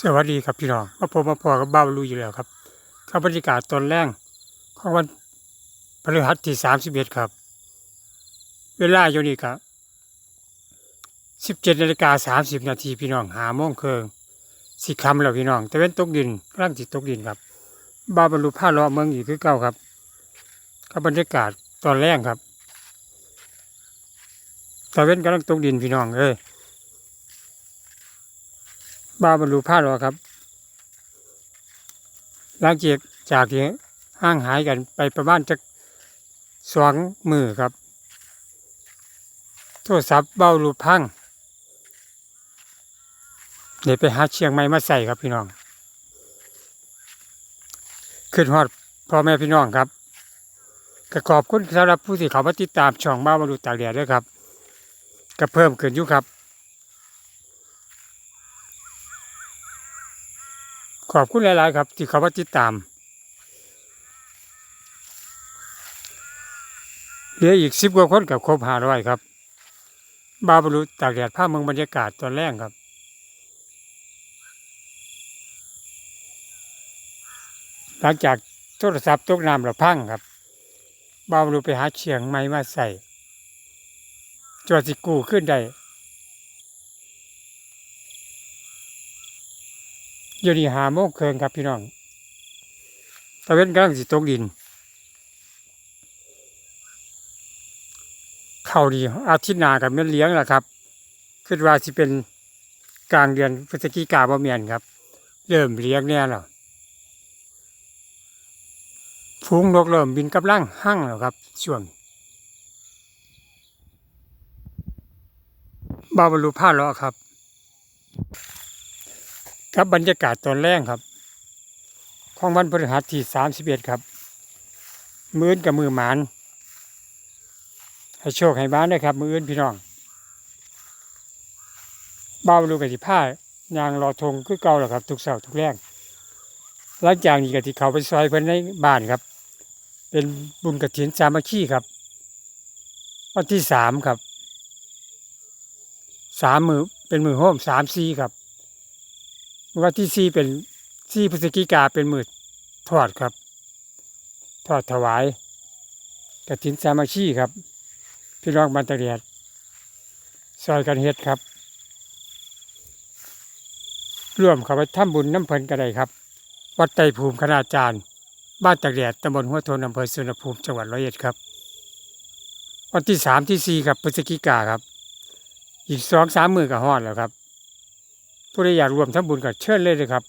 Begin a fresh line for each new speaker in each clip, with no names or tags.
สวัสดีครับพี่น้องมาพบมาพอกับบ้าวลุอยู่แล้วครับข้าบรรยากาศตอนแรกของวันพฤหัสที่สามสิบเอ็ดครับ เวลาอยู่นี่ครับสิบเจ็ดนาฬิกาสามสิบนาทีพี่น้องหาโมงเคิงสิคำแล้วพี่น้อง แต่เป็นตกดินกำลังติดตกดินครับบ้าบรรลุผ้าล้อเมืองอีกคือเก่าครับข้าบรรยากาศตอนแรกครับตะเว้นกำลังตกดินพี่น้องเอ้ย บ้าบรรลุพลาดหรอครับหลังจากจากที่ห่างหายกันไปประมาณจะสองมือครับ โทรศัพท์เบ้ารูพังเดี๋ยวไปหาเชียงใหม่มาใส่ครับพี่น้อง ขึ้นฮอดพ่อแม่พี่น้องครับก็ขอบคุณสำหรับผู้ที่เขามาติดตามช่องบ้าบรรลุตากแดดด้วยครับ ก็เพิ่มขึ้นอยู่ครับ ขอบคุณหลาย ๆ ครับ ที่เขามาติดตาม เหลืออีกสิบกว่าคนกับครบหาร้อยครับ บาบรุตากแดดภาพเมืองบรรยากาศตอนแรกครับ หลังจากโทรศัพท์ตกน้ำเราพังครับ บาบรุไปหาเชียงใหม่มาใส่จอดสิกูขึ้นได้ เดี๋ยวนี้หาโมงเคิงครับพี่น้องตะเวนกำลังสิตกดิน เข้าดีอาทิตย์หน้ากับเม่นเลี้ยงแหละครับคิดว่าสิเป็นกลางเดือนพฤศจิกาบ่เมียนครับ เริ่มเลี้ยงแน่แล้วฟูงนกเริ่มบินกำลังหั่งแล้วครับ ช่วงบาบรรลุผ้าเลาะครับ ครับบรรยากาศตอนแรกครับ ของวันพฤหัสที่สามสิบเอ็ดครับ มืออนกับมือหมาน ให้โชคให้บ้านด้วยครับ มืออื่นพี่น้องเบาดูกติผ้ายางรอธงคือเก่าแหละครับ ทุกเสาร์ทุกแรงหลังจากนี้กติเขาไปซอยเพิ่นในบ้านครับ เป็นบุญกระถินสามัคคีครับ วันที่สามครับสามมือเป็นมือโฮมสามสี่ครับ วันที่สี่เป็นสี่พฤศจิกาเป็นมือทอดครับ ทอดถวายกระถินสามัคคีครับ พี่น้องบันตะเรียดซอยกันเฮ็ดครับ ร่วมเข้าไปทำบุญน้ำเพลินกันได้ครับ วัดไตภูมิคณาจารย์ บ้านตะเรียดตำบลหัวโทนอำเภอสุวรรณภูมิจังหวัดร้อยเอ็ดครับวันที่สามที่สี่ครับพฤศจิกาครับ อีกสองสามมือกับฮอดแล้วครับ ผู้ใดอยากรวมทำบุญก็เชิญเลยเลยครับ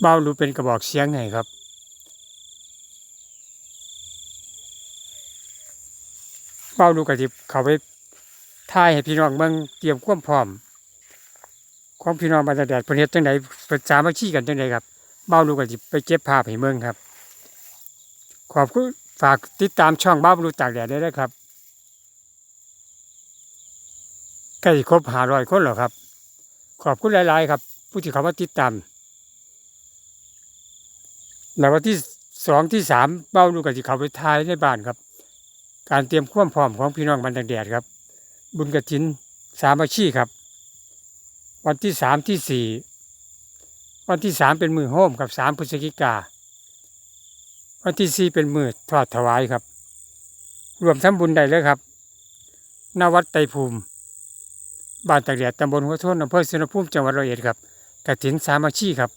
เบาดูเป็นกระบอกเสียงไงครับ เบาดูกระติบเขาไปท่ายให้พี่น้องเบิ่งเตรียมความพร้อมของพี่น้องบรรดาแดดประเทศจังไดประจามาชี้กันจังไดครับเบาดูกระติบไปเก็บภาพให้เมืองครับ ขอบคุณฝากติดตามช่องเบ้าดูตากแดดได้ด้วยครับ ใกล้ครบหาร้อยคนแล้วครับ ขอบคุณหลาย ๆ ครับ ผู้ที่เขามาติดตามแล้ววันที่สองที่สามเบ้าดูกับที่เขาไปทายในบ้านครับ การเตรียมความพร้อมของพี่น้องบรรดาแดดครับ บุญกระถินสามัคคีครับ วันที่สามที่สี่วันที่สามเป็นมือโฮมกับสามพฤศจิกา วันที่สี่เป็นมือทอดถวายครับ รวมทั้งบุญได้เลยครับณวัดไตภูมิ บ้านตากแดดตำบลหัวโทนอำเภอสุวรรณภูมิจังหวัดร้อยเอ็ดครับกระถินสามัคคีครับ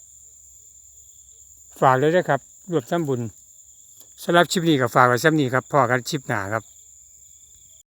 ฝากเลยนะครับรวบสมบุญสำหรับชิปนี้กับฝากไว้ซ้ำนี้ครับพ่อกันชิปหนาครับ